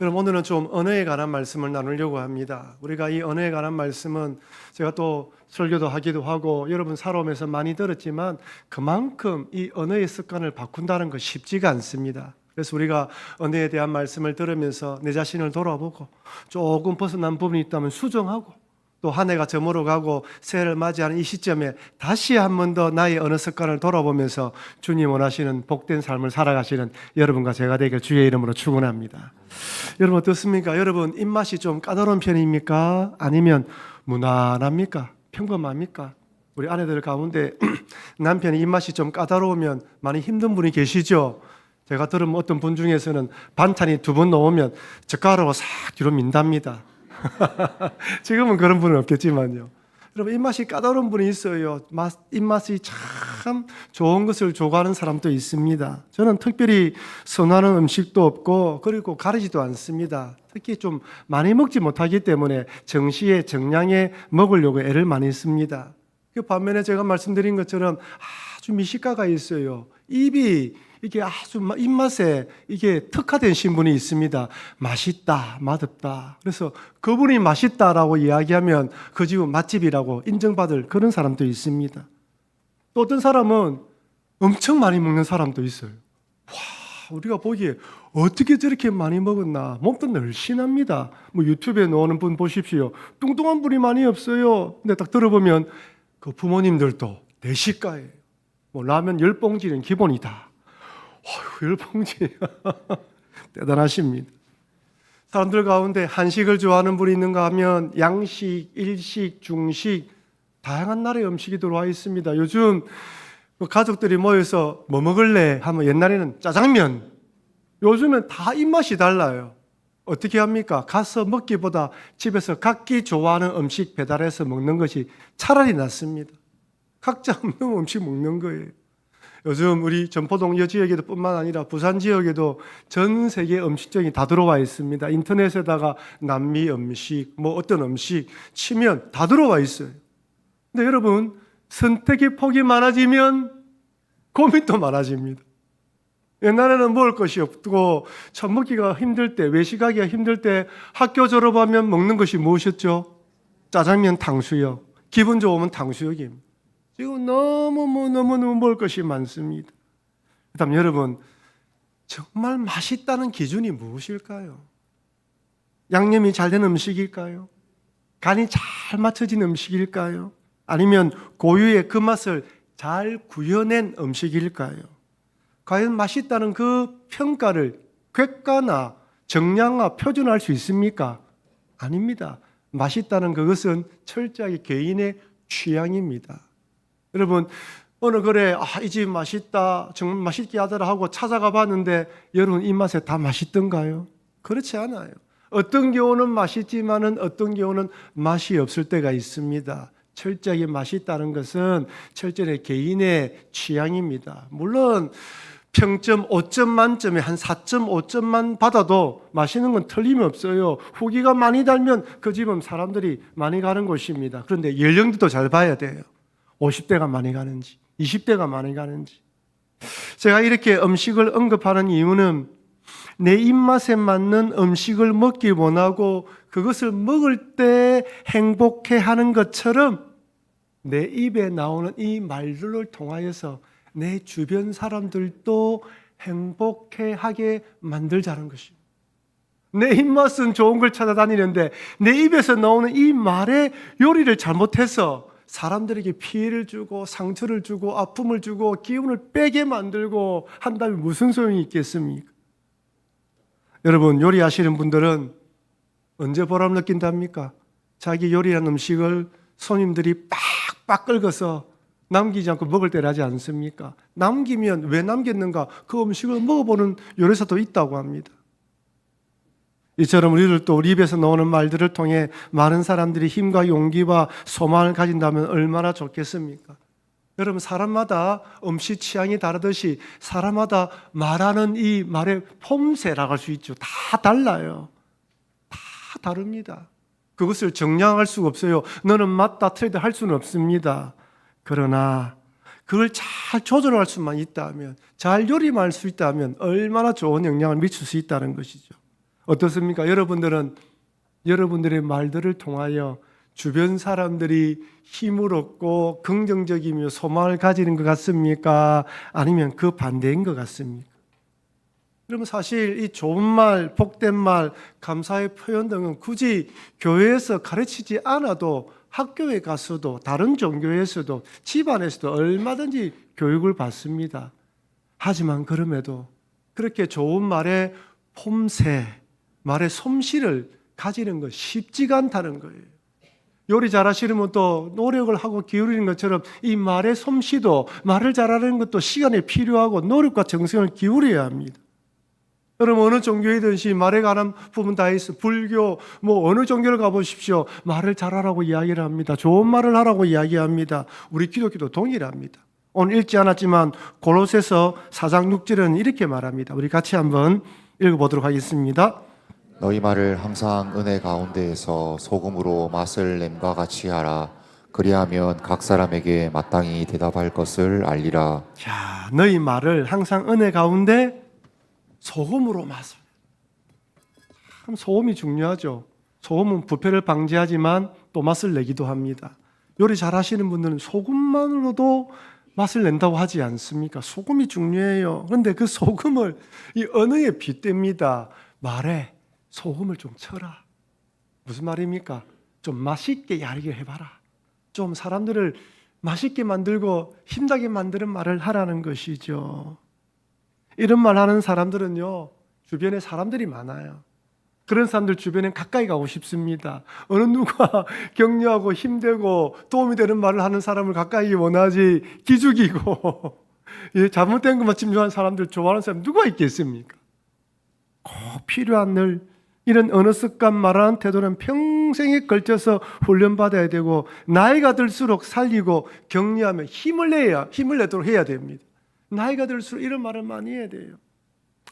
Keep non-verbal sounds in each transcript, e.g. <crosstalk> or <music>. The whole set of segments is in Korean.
그럼 오늘은 좀 언어에 관한 말씀을 나누려고 합니다. 우리가 이 언어에 관한 말씀은 제가 또 설교도 하기도 하고 여러분 살아오면서 많이 들었지만 그만큼 이 언어의 습관을 바꾼다는 것 쉽지가 않습니다. 그래서 우리가 언어에 대한 말씀을 들으면서 내 자신을 돌아보고 조금 벗어난 부분이 있다면 수정하고 또 한 해가 저물어 가고 새해를 맞이하는 이 시점에 다시 한 번 더 나의 언어 습관을 돌아보면서 주님 원하시는 복된 삶을 살아가시는 여러분과 제가 되길 주의 이름으로 축원합니다. 여러분 어떻습니까? 여러분 입맛이 좀 까다로운 편입니까? 아니면 무난합니까? 평범합니까? 우리 아내들 가운데 <clears throat> 남편이 입맛이 좀 까다로우면 많이 힘든 분이 계시죠? 제가 들은 어떤 분 중에서는 반찬이 두 번 넣으면 젓가락으로 싹 뒤로 민답니다. <laughs> 지금은 그런 분은 없겠지만요. 여러분 입맛이 까다로운 분이 있어요. 맛, 입맛이 참 좋은 것을 좋아하는 사람도 있습니다. 저는 특별히 선호하는 음식도 없고 그리고 가리지도 않습니다. 특히 좀 많이 먹지 못하기 때문에 정시에 정량에 먹으려고 애를 많이 씁니다. 그 반면에 제가 말씀드린 것처럼 아주 미식가가 있어요. 입이 이게 아주 마- 입맛에 이게 특화된 신분이 있습니다. 맛있다, 맛없다. 그래서 그분이 맛있다라고 이야기하면 그 집은 맛집이라고 인정받을 그런 사람도 있습니다. 또 어떤 사람은 엄청 많이 먹는 사람도 있어요. 와, 우리가 보기에 어떻게 저렇게 많이 먹었나. 몸도 늘씬합니다. 뭐 유튜브에 나오는 분 보십시오. 뚱뚱한 분이 많이 없어요. 근데 딱 들어보면 그 부모님들도 대식가예요. 뭐 라면 열 봉지는 기본이다. 어휴, 열 봉지. <laughs> 대단하십니다. 사람들 가운데 한식을 좋아하는 분이 있는가 하면 양식, 일식, 중식 다양한 나라의 음식이 들어와 있습니다. 요즘 그 가족들이 모여서 뭐 먹을래 하면 옛날에는 짜장면. 요즘엔 다 입맛이 달라요. 어떻게 합니까? 가서 먹기보다 집에서 각기 좋아하는 음식 배달해서 먹는 것이 차라리 낫습니다. 각자 없는 음식 먹는 거예요. 요즘 우리 전포동 여 지역에도 뿐만 아니라 부산 지역에도 전 세계 음식점이 다 들어와 있습니다. 인터넷에다가 남미 음식, 뭐 어떤 음식 치면 다 들어와 있어요. 근데 여러분, 선택의 폭이 많아지면 고민도 많아집니다. 옛날에는 먹을 것이 없고 첫 먹기가 힘들 때, 외식하기가 힘들 때 학교 졸업하면 먹는 것이 무엇이었죠? 짜장면, 탕수육. 기분 좋으면 탕수육입니다. 지금 너무 뭐 너무 너무 먹을 것이 많습니다. 그다음 여러분 정말 맛있다는 기준이 무엇일까요? 양념이 잘 된 음식일까요? 간이 잘 맞춰진 음식일까요? 아니면 고유의 그 맛을 잘 구현낸 음식일까요? 과연 맛있다는 그 평가를 객관화, 정량화, 표준화할 수 있습니까? 아닙니다. 맛있다는 그것은 철저하게 개인의 취향입니다. 여러분 어느 거래 아, 이 집 맛있다 정말 맛있게 하더라 하고 찾아가 봤는데 여러분 입맛에 다 맛있던가요? 그렇지 않아요. 어떤 경우는 맛있지만은 어떤 경우는 맛이 없을 때가 있습니다. 철저하게 맛있다는 것은 철저히 개인의 취향입니다. 물론 평점 5점 만점에 한 4.5점만 받아도 맛있는 건 틀림없어요. 후기가 많이 달면 그 집은 사람들이 많이 가는 곳입니다. 그런데 연령대도 잘 봐야 돼요. 50대가 많이 가는지, 20대가 많이 가는지. 제가 이렇게 음식을 언급하는 이유는 내 입맛에 맞는 음식을 먹기 원하고 그것을 먹을 때 행복해 하는 것처럼 내 입에 나오는 이 말들을 통하여서 내 주변 사람들도 행복해 하게 만들자는 것입니다. 내 입맛은 좋은 걸 찾아다니는데 내 입에서 나오는 이 말의 요리를 잘못해서 사람들에게 피해를 주고 상처를 주고 아픔을 주고 기운을 빼게 만들고 한다면 무슨 소용이 있겠습니까? 여러분 요리하시는 분들은 언제 보람 느낀답니까? 자기 요리한 음식을 손님들이 빡빡 긁어서 남기지 않고 먹을 때라지 않습니까? 남기면 왜 남겼는가? 그 음식을 먹어보는 요리사도 있다고 합니다. 이처럼 우리들도 우리 입에서 나오는 말들을 통해 많은 사람들이 힘과 용기와 소망을 가진다면 얼마나 좋겠습니까? 여러분 사람마다 음식 취향이 다르듯이 사람마다 말하는 이 말의 폼새라고 할 수 있죠. 다 달라요. 다 다릅니다. 그것을 정량할 수가 없어요. 너는 맞다 틀리다 할 수는 없습니다. 그러나 그걸 잘 조절할 수만 있다면 잘 요리만 할수 있다면 얼마나 좋은 영향을 미칠 수 있다는 것이죠. 어떻습니까? 여러분들은 여러분들의 말들을 통하여 주변 사람들이 힘을 얻고 긍정적이며 소망을 가지는 것 같습니까? 아니면 그 반대인 것 같습니까? 그러면 사실 이 좋은 말, 복된 말, 감사의 표현 등은 굳이 교회에서 가르치지 않아도 학교에 가서도 다른 종교에서도 집안에서도 얼마든지 교육을 받습니다. 하지만 그럼에도 그렇게 좋은 말의 폼새, 말의 솜씨를 가지는 것 쉽지가 않다는 거예요. 요리 잘하시는 분도 노력을 하고 기울이는 것처럼 이 말의 솜씨도 말을 잘하는 것도 시간이 필요하고 노력과 정성을 기울여야 합니다. 여러분 어느 종교이든지 말에 관한 부분 다 있어. 불교 뭐 어느 종교를 가보십시오. 말을 잘하라고 이야기를 합니다. 좋은 말을 하라고 이야기합니다. 우리 기독교도 동일합니다. 오늘 읽지 않았지만 골로새서 4장 6절은 이렇게 말합니다. 우리 같이 한번 읽어보도록 하겠습니다. 너희 말을 항상 은혜 가운데에서 소금으로 맛을 냄과 같이 하라. 그리하면 각 사람에게 마땅히 대답할 것을 알리라. 자, 너희 말을 항상 은혜 가운데 소금으로 맛을. 참 소금이 중요하죠. 소금은 부패를 방지하지만 또 맛을 내기도 합니다. 요리 잘 하시는 분들은 소금만으로도 맛을 낸다고 하지 않습니까? 소금이 중요해요. 그런데 그 소금을 이 언어에 빗댑니다. 말에 소금을 좀 쳐라. 무슨 말입니까? 좀 맛있게 이야기를 해봐라. 좀 사람들을 맛있게 만들고 힘나게 만드는 말을 하라는 것이죠. 이런 말 하는 사람들은요, 주변에 사람들이 많아요. 그런 사람들 주변에 가까이 가고 싶습니다. 어느 누가 <laughs> 격려하고 힘되고 도움이 되는 말을 하는 사람을 가까이 원하지 기죽이고 <laughs> 예, 잘못된 것만 집중하는 사람들 좋아하는 사람 누가 있겠습니까? 꼭 필요한 늘 이런 언어 습관 말하는 태도는 평생에 걸쳐서 훈련받아야 되고 나이가 들수록 살리고 격려하며 힘을 내야 힘을 내도록 해야 됩니다. 나이가 들수록 이런 말을 많이 해야 돼요.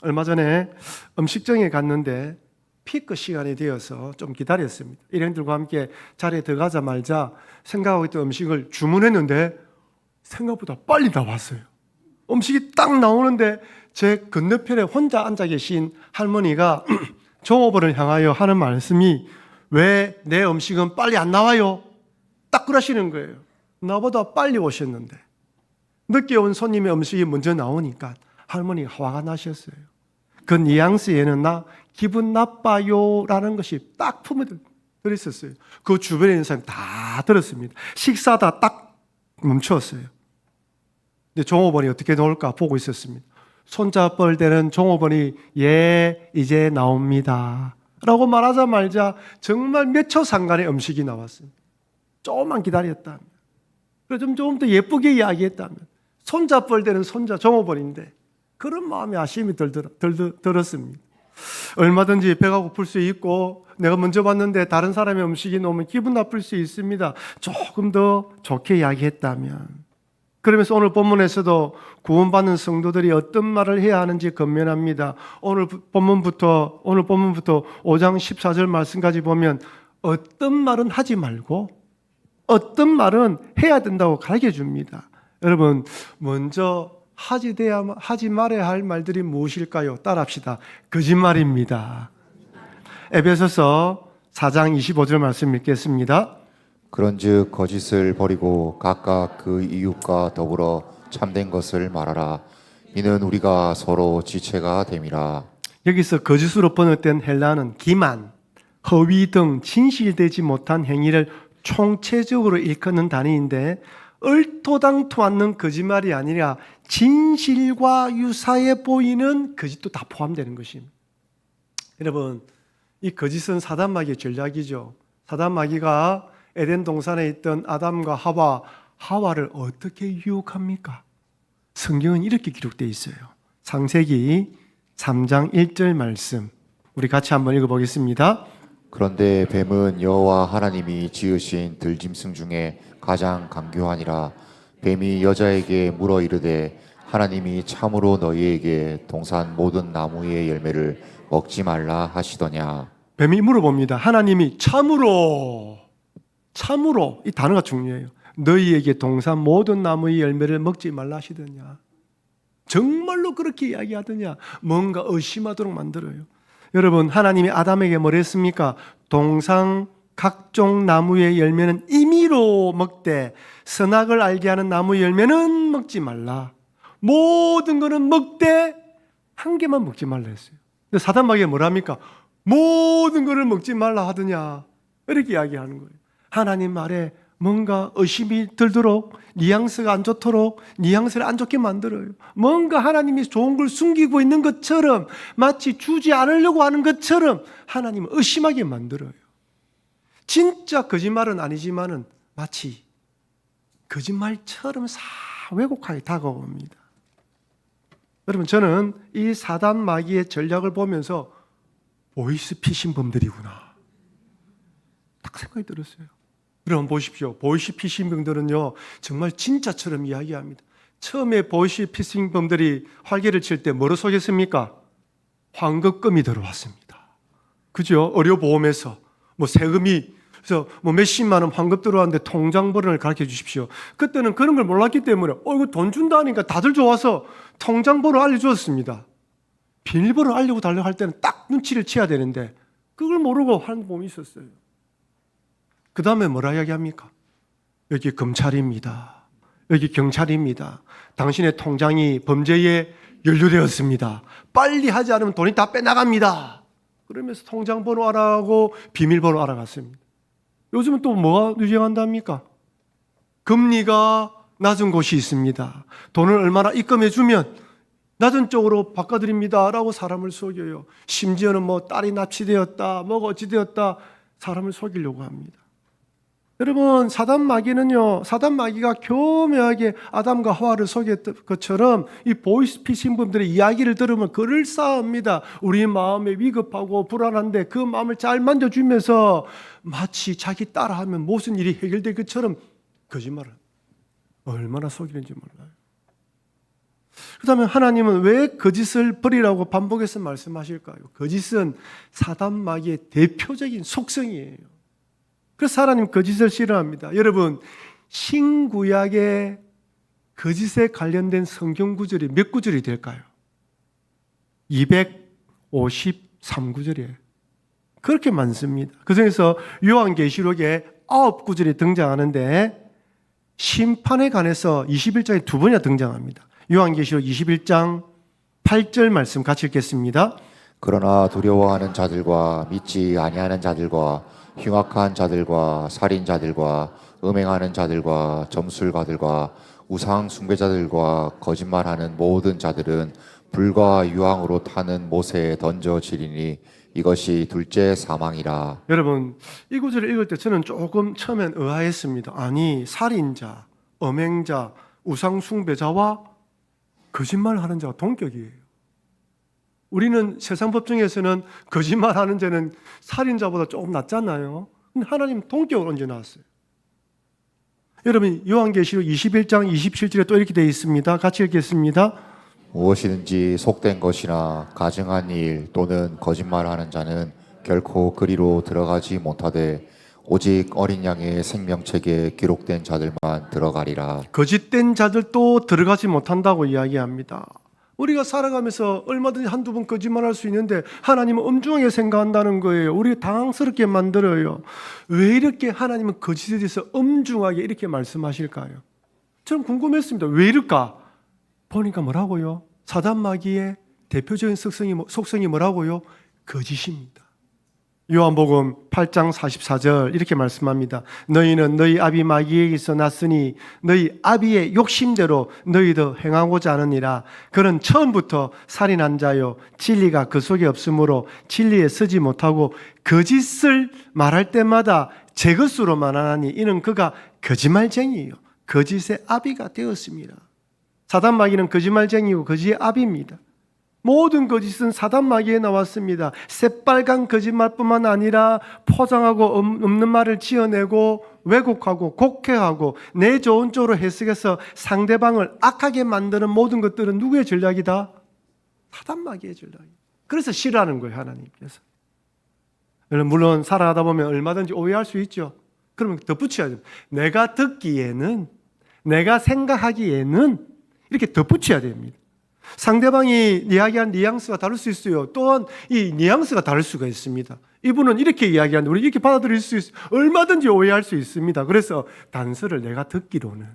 얼마 전에 음식점에 갔는데 피크 시간이 되어서 좀 기다렸습니다. 일행들과 함께 자리에 들어가자 말자 생각하고 있던 음식을 주문했는데 생각보다 빨리 나왔어요. 음식이 딱 나오는데 제 건너편에 혼자 앉아 계신 할머니가 <clears throat> 종업원을 향하여 하는 말씀이 왜 내 음식은 빨리 안 나와요? 딱 그러시는 거예요. 나보다 빨리 오셨는데 늦게 온 손님의 음식이 먼저 나오니까 할머니가 화가 나셨어요. 그 뉘앙스에는 나 기분 나빠요 라는 것이 딱 품에 들었었어요. 그 주변에 있는 사람 다 들었습니다. 식사다 딱 멈추었어요. 근데 종업원이 어떻게 나올까 보고 있었습니다. 때는 종업원이 예 이제 나옵니다. 라고 말하자마자 정말 몇 초 상간에 음식이 나왔습니다. 조금만 기다렸다면. 그래서 좀, 조금 더 예쁘게 이야기했다면. 때는 손자 종업원인데 그런 마음이 아쉬움이 들, 들었습니다. 얼마든지 배가 고플 수 있고 내가 먼저 봤는데 다른 사람의 음식이 나오면 기분 나쁠 수 있습니다. 조금 더 좋게 이야기했다면. 그러면서 오늘 본문에서도 구원받는 성도들이 어떤 말을 해야 하는지 건면합니다. 오늘 본문부터 오늘 본문부터 5장 14절 말씀까지 보면 어떤 말은 하지 말고 어떤 말은 해야 된다고 가르쳐 줍니다. 여러분 먼저 하지 돼야 하지 말아야 할 말들이 무엇일까요? 따라합시다. 거짓말입니다. 에베소서 4장 25절 말씀 읽겠습니다. 그런즉 거짓을 버리고 각각 그 이웃과 더불어 참된 것을 말하라. 이는 우리가 서로 지체가 됨이라. 여기서 거짓으로 번역된 헬라는 기만, 허위 등 진실되지 못한 행위를 총체적으로 일컫는 단위인데 얼토당토 않는 거짓말이 아니라 진실과 유사해 보이는 거짓도 다 포함되는 것입니다. 여러분, 이 거짓은 사단 마귀의 전략이죠. 사단 마귀가 에덴 동산에 있던 아담과 하와, 하와를 어떻게 유혹합니까? 성경은 이렇게 기록되어 있어요. 창세기 3장 1절 말씀. 우리 같이 한번 읽어 보겠습니다. 그런데 뱀은 여호와 하나님이 지으신 들짐승 중에 가장 강교하니라. 뱀이 여자에게 물어 이르되 하나님이 참으로 너희에게 동산 모든 나무의 열매를 먹지 말라 하시더냐. 뱀이 물어봅니다. 하나님이 참으로, 참으로, 이 단어가 중요해요. 너희에게 동산 모든 나무의 열매를 먹지 말라 하시더냐. 정말로 그렇게 이야기하더냐. 뭔가 의심하도록 만들어요. 여러분 하나님이 아담에게 뭐랬습니까? 동상 각종 나무의 열매는 임의로 먹되 선악을 알게 하는 나무 열매는 먹지 말라. 모든 거는 먹되 한 개만 먹지 말라 했어요. 근데 사단마귀가 뭐랍니까? 모든 거를 먹지 말라 하더냐. 이렇게 이야기하는 거예요. 하나님 말에 뭔가 의심이 들도록 뉘앙스가 안 좋도록 뉘앙스를 안 좋게 만들어요. 뭔가 하나님이 좋은 걸 숨기고 있는 것처럼 마치 주지 않으려고 하는 것처럼 하나님을 의심하게 만들어요. 진짜 거짓말은 아니지만은 마치 거짓말처럼 사 왜곡하게 다가옵니다. 여러분 저는 이 사단 마귀의 전략을 보면서 보이스 피싱 범들이구나. 딱 생각이 들었어요. 여러분 보십시오. 보이스 피싱 범들은요 정말 진짜처럼 이야기합니다. 처음에 보이스 피싱 범들이 활개를 칠 때 뭐로 속였습니까? 환급금이 들어왔습니다. 그죠? 의료보험에서 뭐 세금이 그래서 뭐 몇십만 원 환급 들어왔는데 통장 번호를 가르쳐 주십시오. 그때는 그런 걸 몰랐기 때문에 어 이거 돈 준다니까 다들 좋아서 통장 번호 알려주었습니다. 비밀번호 알려고 달라고 할 때는 딱 눈치를 채야 되는데 그걸 모르고 하는 보험이 있었어요. 그 다음에 뭐라 이야기합니까? 여기 검찰입니다. 여기 경찰입니다. 당신의 통장이 범죄에 연루되었습니다. 빨리 하지 않으면 돈이 다 빼나갑니다. 그러면서 통장 번호 알아가고 비밀번호 알아갔습니다. 요즘은 또 뭐가 유행한답니까? 금리가 낮은 곳이 있습니다. 돈을 얼마나 입금해 주면 낮은 쪽으로 바꿔드립니다 라고 사람을 속여요. 심지어는 뭐 딸이 납치되었다, 뭐가 어찌되었다 사람을 속이려고 합니다. 여러분 사단 마귀는요 사단 마귀가 교묘하게 아담과 하와를 속였던 것처럼 이 보이스피싱 분들의 이야기를 들으면 그를 쌓습니다 우리 마음에 위급하고 불안한데 그 마음을 잘 만져주면서 마치 자기 따라하면 무슨 일이 해결될 것처럼 거짓말을 얼마나 속이는지 몰라요 그다음에 하나님은 왜 거짓을 버리라고 반복해서 말씀하실까요? 거짓은 사단 마귀의 대표적인 속성이에요. 그래서 하나님 거짓을 싫어합니다. 여러분 신구약의 거짓에 관련된 성경 구절이 몇 구절이 될까요? 253구절이에요. 그렇게 많습니다. 그 중에서 요한계시록에 아홉 구절이 등장하는데 심판에 관해서 21장에 두 번이나 등장합니다. 요한계시록 21장 8절 말씀 같이 읽겠습니다. 그러나 두려워하는 자들과 믿지 아니하는 자들과 흉악한 자들과 살인자들과 음행하는 자들과 점술가들과 우상 숭배자들과 거짓말하는 모든 자들은 불과 유황으로 타는 못에 던져지리니 이것이 둘째 사망이라. 여러분 이 구절을 읽을 때 저는 조금 처음엔 의아했습니다. 아니 살인자, 음행자, 우상 숭배자와 거짓말하는 자가 동격이에요. 우리는 세상 법정에서는 거짓말하는 자는 살인자보다 조금 낫잖아요. 근데 하나님 동격을 언제 나왔어요? 여러분 요한계시록 21장 27절에 또 이렇게 되어 있습니다. 같이 읽겠습니다. 무엇이든지 속된 것이나 가증한 일 또는 거짓말하는 자는 결코 그리로 들어가지 못하되 오직 어린 양의 생명책에 기록된 자들만 들어가리라. 거짓된 자들도 들어가지 못한다고 이야기합니다. 우리가 살아가면서 얼마든지 한두 번 거짓말할 수 있는데 하나님은 엄중하게 생각한다는 거예요. 우리 당황스럽게 만들어요. 왜 이렇게 하나님은 거짓에 대해서 엄중하게 이렇게 말씀하실까요? 저는 궁금했습니다. 왜 이럴까? 보니까 뭐라고요? 사단 마귀의 대표적인 속성이, 뭐- 속성이 뭐라고요? 거짓입니다. 요한복음 8장 44절 이렇게 말씀합니다. 너희는 너희 아비 마귀에게서 났으니 너희 아비의 욕심대로 너희도 행하고자 하느니라. 그는 처음부터 살인한 자요 진리가 그 속에 없으므로 진리에 서지 못하고 거짓을 말할 때마다 제 것으로만 하나니 이는 그가 거짓말쟁이에요. 거짓의 아비가 되었습니다. 사단 마귀는 거짓말쟁이고 거짓의 아비입니다. 모든 거짓은 사단 마귀에 나왔습니다. 새빨간 거짓말뿐만 아니라 포장하고 없- 없는 말을 지어내고 왜곡하고 곡해하고 내 좋은 쪽으로 해석해서 상대방을 악하게 만드는 모든 것들은 누구의 전략이다? 사단 마귀의 전략이에요. 그래서 싫어하는 거예요, 하나님께서. 물론 살아가다 보면 얼마든지 오해할 수 있죠. 그러면 덧붙여야 돼요. 내가 듣기에는, 내가 생각하기에는 이렇게 덧붙여야 됩니다. 상대방이 이야기한 뉘앙스가 다를 수 있어요. 또한 이 뉘앙스가 다를 수가 있습니다. 이분은 이렇게 이야기하는데 우리 이렇게 받아들일 수 있어요. 얼마든지 오해할 수 있습니다. 그래서 단서를 내가 듣기로는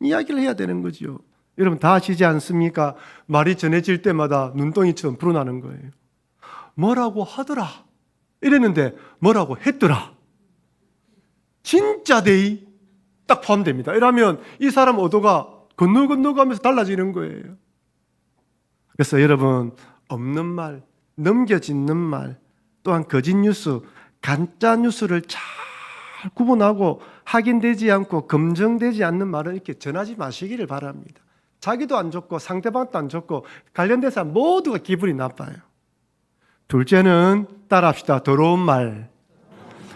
이야기를 해야 되는 거죠. 여러분 다 아시지 않습니까? 말이 전해질 때마다 눈덩이처럼 불어나는 거예요. 뭐라고 하더라. 이랬는데 뭐라고 했더라. 진짜 데이 딱 포함됩니다. 이러면 이 사람 의도가 건너 건너가면서 달라지는 거예요. 그래서 여러분 없는 말, 넘겨짓는 말, 또한 거짓 뉴스, 가짜 뉴스를 잘 구분하고 확인되지 않고 검증되지 않는 말은 이렇게 전하지 마시기를 바랍니다. 자기도 안 좋고 상대방도 안 좋고 관련된 사람 모두가 기분이 나빠요. 둘째는 따라합시다. 더러운 말.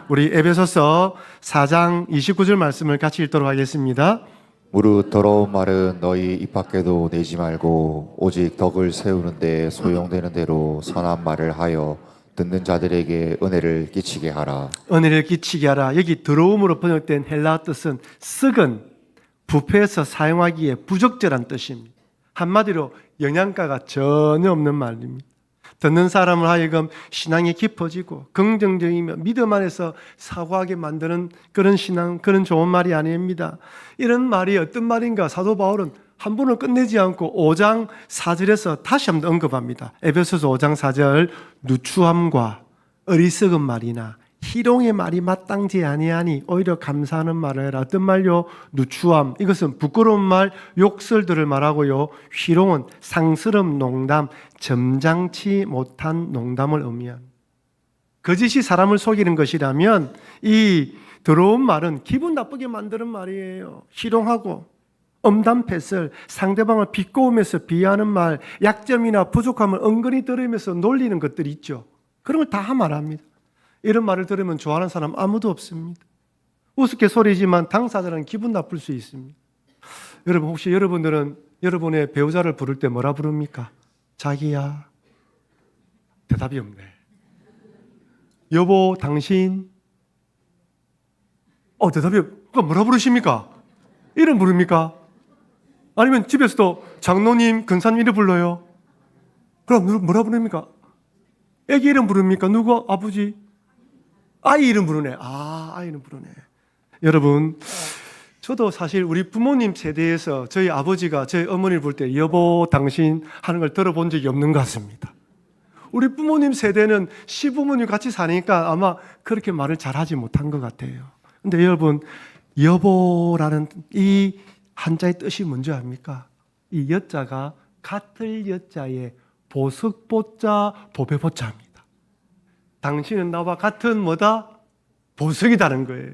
우리 에베소서 4장 29절 말씀을 같이 읽도록 하겠습니다. 무릇 더러운 말은 너희 입 밖에도 내지 말고 오직 덕을 세우는데 소용되는 대로 선한 말을 하여 듣는 자들에게 은혜를 끼치게 하라. 은혜를 끼치게 하라. 여기 더러움으로 번역된 헬라 뜻은 썩은 부패해서 사용하기에 부적절한 뜻입니다. 한마디로 영양가가 전혀 없는 말입니다. 듣는 사람을 하여금 신앙이 깊어지고 긍정적이며 믿음 안에서 사고하게 만드는 그런 신앙, 그런 좋은 말이 아닙니다. 이런 말이 어떤 말인가 사도 바울은 한 번을 끝내지 않고 5장 4절에서 다시 한번 언급합니다. 에베소서 5장 4절 누추함과 어리석은 말이나 희롱의 말이 마땅지 아니하니 오히려 감사하는 말을 해라. 어떤 말요? 누추함. 이것은 부끄러운 말, 욕설들을 말하고요. 희롱은 상스러움, 농담, 점잖지 못한 농담을 의미합니다. 거짓이 사람을 속이는 것이라면 이 더러운 말은 기분 나쁘게 만드는 말이에요. 희롱하고 엄담패설, 상대방을 비꼬으면서 비하는 말, 약점이나 부족함을 은근히 들으면서 놀리는 것들이 있죠. 그런 걸 다 말합니다. 이런 말을 들으면 좋아하는 사람 아무도 없습니다. 우습게 소리지만 당사자는 기분 나쁠 수 있습니다. 여러분 혹시 여러분들은 여러분의 배우자를 부를 때 뭐라 부릅니까? 자기야. 대답이 없네. 여보, 당신. 어, 대답이 없. 그러니까 뭐라 부르십니까? 이름 부릅니까? 아니면 집에서도 장로님, 근사님 이름 불러요? 그럼 누- 뭐라 부릅니까? 애기 이름 부릅니까? 누구? 아버지? 아이 이름 부르네. 아, 아이 이름 부르네. 여러분, 저도 사실 우리 부모님 세대에서 저희 아버지가 저희 어머니를 볼 때 여보, 당신 하는 걸 들어본 적이 없는 것 같습니다. 우리 부모님 세대는 시부모님 같이 사니까 아마 그렇게 말을 잘하지 못한 것 같아요. 근데 여러분, 여보라는 이 한자의 뜻이 뭔지 압니까? 이 여자가 같을 여자의 보석보자, 보배보자입니다. 당신은 나와 같은 뭐다? 보석이다는 거예요.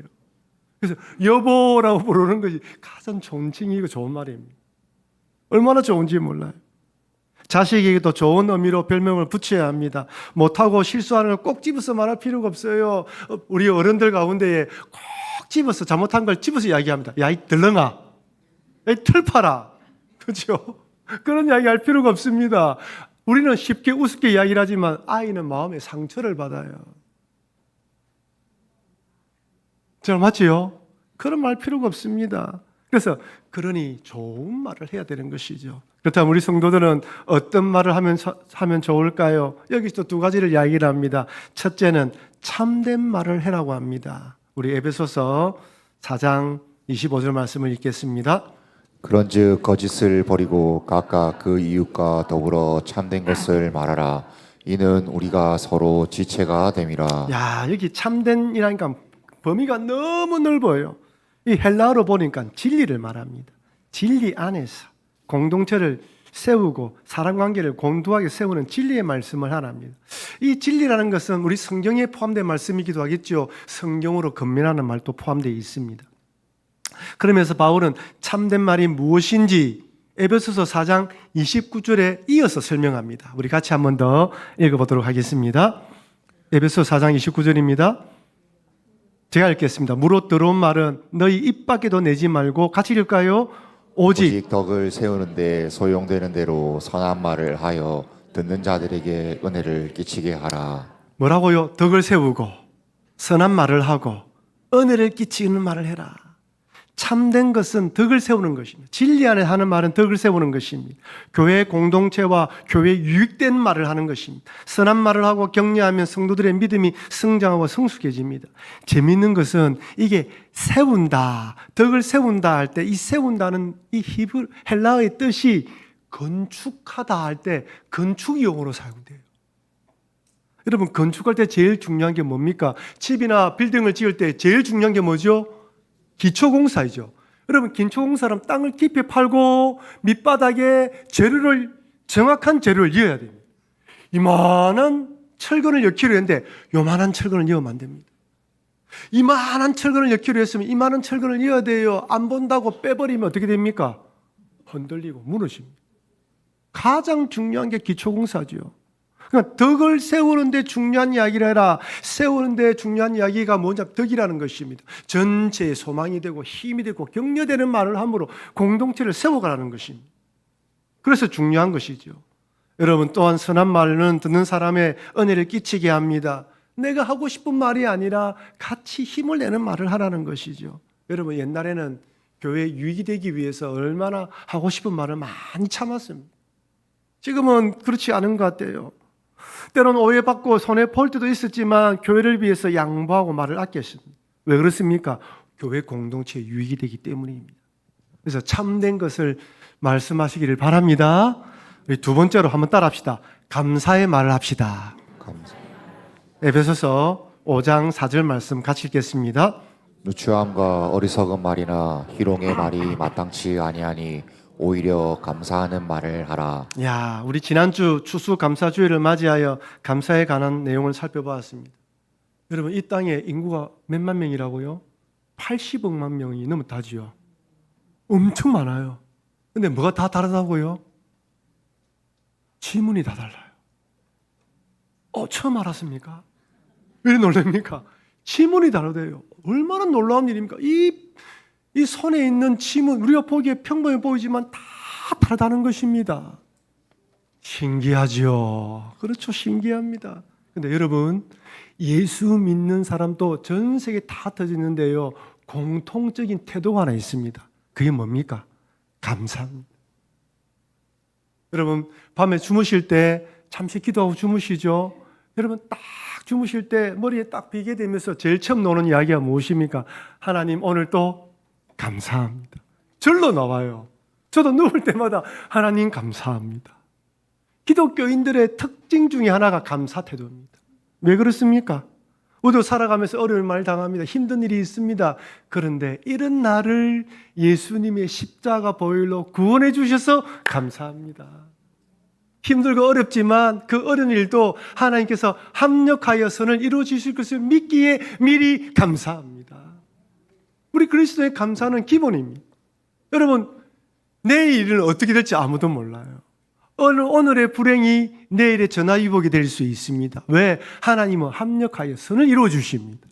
그래서 여보라고 부르는 것이 가장 존칭이고 좋은 말입니다. 얼마나 좋은지 몰라요. 자식에게도 좋은 의미로 별명을 붙여야 합니다. 못하고 실수하는 걸 꼭 집어서 말할 필요가 없어요. 어, 우리 어른들 가운데에 꼭 집어서 잘못한 걸 집어서 이야기합니다. 야, 이 들렁아. 야, 이 털파라. 그죠? 그런 이야기 할 필요가 없습니다. 우리는 쉽게 우습게 이야기를 하지만 아이는 마음에 상처를 받아요. 잘 맞지요? 그런 말 필요가 없습니다. 그래서 그러니 좋은 말을 해야 되는 것이죠. 그렇다면 우리 성도들은 어떤 말을 하면 하면 좋을까요? 여기서 두 가지를 이야기를 합니다. 첫째는 참된 말을 해라고 합니다. 우리 에베소서 4장 25절 말씀을 읽겠습니다. 그런즉 거짓을 버리고 각각 그 이웃과 더불어 참된 것을 말하라. 이는 우리가 서로 지체가 됨이라. 야, 여기 참된이라니까 범위가 너무 넓어요. 이 헬라어로 보니까 진리를 말합니다. 진리 안에서 공동체를 세우고 사람 관계를 공도하게 세우는 진리의 말씀을 하랍니다. 이 진리라는 것은 우리 성경에 포함된 말씀이기도 하겠죠. 성경으로 건면하는 말도 포함되어 있습니다. 그러면서 바울은 참된 말이 무엇인지 에베소서 4장 29절에 이어서 설명합니다. 우리 같이 한 번 더 읽어보도록 하겠습니다. 에베소 4장 29절입니다. 제가 읽겠습니다. 무릇 들어온 말은 너희 입 밖에도 내지 말고 같이 읽을까요? 오직 오직 덕을 세우는데 소용되는 대로 선한 말을 하여 듣는 자들에게 은혜를 끼치게 하라. 뭐라고요? 덕을 세우고 선한 말을 하고 은혜를 끼치는 말을 해라. 참된 것은 덕을 세우는 것입니다. 진리 안에 하는 말은 덕을 세우는 것입니다. 교회 공동체와 교회 유익된 말을 하는 것입니다. 선한 말을 하고 격려하면 성도들의 믿음이 성장하고 성숙해집니다. 재미있는 것은 이게 세운다, 덕을 세운다 할 때 이 세운다는 이 히브 헬라어의 뜻이 건축하다 할 때 건축 용어로 사용돼요. 여러분 건축할 때 제일 중요한 게 뭡니까? 집이나 빌딩을 지을 때 제일 중요한 게 뭐죠? 기초공사이죠. 여러분 기초공사는 땅을 깊이 팔고 밑바닥에 재료를 정확한 재료를 이어야 됩니다. 이만한 철근을 엮기로 했는데 요만한 철근을 이으면 안 됩니다. 이만한 철근을 엮기로 했으면 이만한 철근을 이어야 돼요. 안 본다고 빼버리면 어떻게 됩니까? 흔들리고 무너집니다. 가장 중요한 게 기초공사죠. 그러니까 덕을 세우는데 중요한 이야기를 해라. 세우는데 중요한 이야기가 뭐냐? 덕이라는 것입니다. 전체의 소망이 되고 힘이 되고 격려되는 말을 함으로 공동체를 세워가라는 것입니다. 그래서 중요한 것이죠. 여러분 또한 선한 말은 듣는 사람의 은혜를 끼치게 합니다. 내가 하고 싶은 말이 아니라 같이 힘을 내는 말을 하라는 것이죠. 여러분 옛날에는 교회 유익이 되기 위해서 얼마나 하고 싶은 말을 많이 참았습니다. 지금은 그렇지 않은 것 같아요. 때로는 오해받고 손해 볼 때도 있었지만 교회를 위해서 양보하고 말을 아꼈습니다. 왜 그렇습니까? 교회 공동체의 유익이 되기 때문입니다. 그래서 참된 것을 말씀하시기를 바랍니다. 두 번째로 한번 따라합시다. 감사의 말을 합시다. 감사. 에베소서 5장 4절 말씀 같이 읽겠습니다. 누추함과 어리석은 말이나 희롱의 말이 마땅치 아니하니 오히려 감사하는 말을 하라. 야, 우리 지난주 추수 감사주의를 맞이하여 감사에 관한 내용을 살펴보았습니다. 여러분, 이 땅에 인구가 몇만 명이라고요? 80억만 명이 넘었다지요. 엄청 많아요. 근데 뭐가 다 다르다고요? 지문이 다 달라요. 어, 처음 알았습니까? 왜 놀랍니까? 지문이 다르대요. 얼마나 놀라운 일입니까? 이, 이 손에 있는 지문, 우리가 보기에 평범해 보이지만 다 다르다는 것입니다. 신기하지요. 그렇죠. 신기합니다. 근데 여러분, 예수 믿는 사람도 전 세계 다 터지는데요. 공통적인 태도가 하나 있습니다. 그게 뭡니까? 감사합니다. 여러분, 밤에 주무실 때 잠시 기도하고 주무시죠? 여러분, 딱 주무실 때 머리에 딱 비게 되면서 제일 처음 노는 이야기가 무엇입니까? 하나님, 오늘 또 감사합니다. 절로 나와요. 저도 누울 때마다 하나님 감사합니다. 기독교인들의 특징 중에 하나가 감사 태도입니다. 왜 그렇습니까? 우리도 살아가면서 어려운 말 당합니다. 힘든 일이 있습니다. 그런데 이런 나를 예수님의 십자가 보일로 구원해 주셔서 감사합니다. 힘들고 어렵지만 그 어려운 일도 하나님께서 합력하여 선을 이루어 주실 것을 믿기에 미리 감사합니다. 우리 그리스도의 감사는 기본입니다. 여러분, 내일은 어떻게 될지 아무도 몰라요. 오늘, 오늘의 불행이 내일의 전화위복이 될 수 있습니다. 왜? 하나님은 합력하여 선을 이루어 주십니다.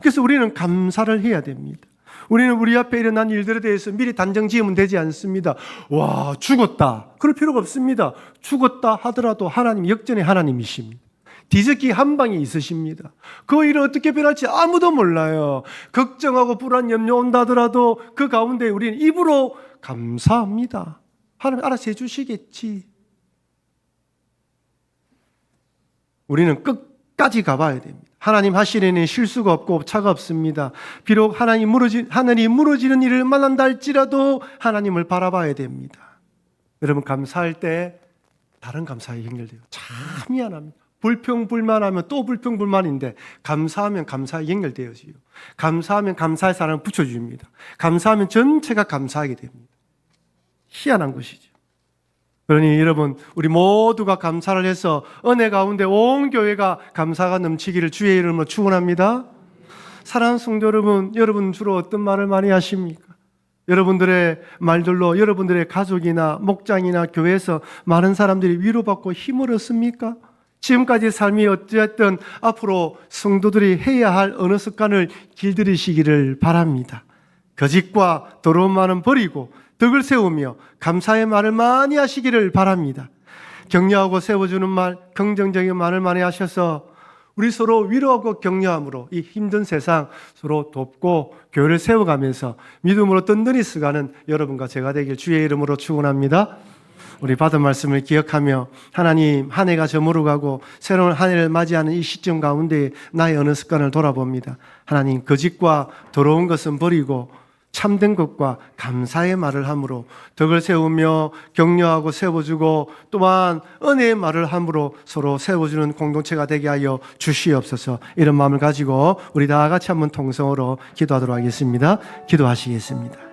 그래서 우리는 감사를 해야 됩니다. 우리는 우리 앞에 일어난 일들에 대해서 미리 단정 지으면 되지 않습니다. 와, 죽었다. 그럴 필요가 없습니다. 죽었다 하더라도 하나님, 역전의 하나님이십니다. 뒤집기 한 방이 있으십니다. 그 일을 어떻게 변할지 아무도 몰라요. 걱정하고 불안, 염려 온다더라도 그 가운데 우리는 입으로 감사합니다. 하나님 알아서 해주시겠지. 우리는 끝까지 가봐야 됩니다. 하나님 하시려니 실수가 없고 차가 없습니다. 비록 하나님 무너지, 하늘이 무너지는 일을 만난다 할지라도 하나님을 바라봐야 됩니다. 여러분, 감사할 때 다른 감사에 연결돼요. 참 미안합니다. 불평불만하면 또 불평불만인데 감사하면 감사에 연결되어지요. 감사하면 감사의 사람을 붙여줍니다. 감사하면 전체가 감사하게 됩니다. 희한한 것이죠. 그러니 여러분 우리 모두가 감사를 해서 은혜 가운데 온 교회가 감사가 넘치기를 주의 이름으로 축원합니다. 사랑하는 성도 여러분, 여러분 주로 어떤 말을 많이 하십니까? 여러분들의 말들로 여러분들의 가족이나 목장이나 교회에서 많은 사람들이 위로받고 힘을 얻습니까? 지금까지 삶이 어찌됐든 앞으로 성도들이 해야 할 어느 습관을 길들이시기를 바랍니다. 거짓과 더러운 말은 버리고 덕을 세우며 감사의 말을 많이 하시기를 바랍니다. 격려하고 세워주는 말, 긍정적인 말을 많이 하셔서 우리 서로 위로하고 격려함으로 이 힘든 세상 서로 돕고 교회를 세워가면서 믿음으로 든든히 쓰가는 여러분과 제가 되길 주의 이름으로 축원합니다. 우리 받은 말씀을 기억하며 하나님 한 해가 저물어 가고 새로운 한 해를 맞이하는 이 시점 가운데 나의 어느 습관을 돌아봅니다. 하나님 거짓과 더러운 것은 버리고 참된 것과 감사의 말을 함으로 덕을 세우며 격려하고 세워주고 또한 은혜의 말을 함으로 서로 세워주는 공동체가 되게 하여 주시옵소서 이런 마음을 가지고 우리 다 같이 한번 통성으로 기도하도록 하겠습니다. 기도하시겠습니다.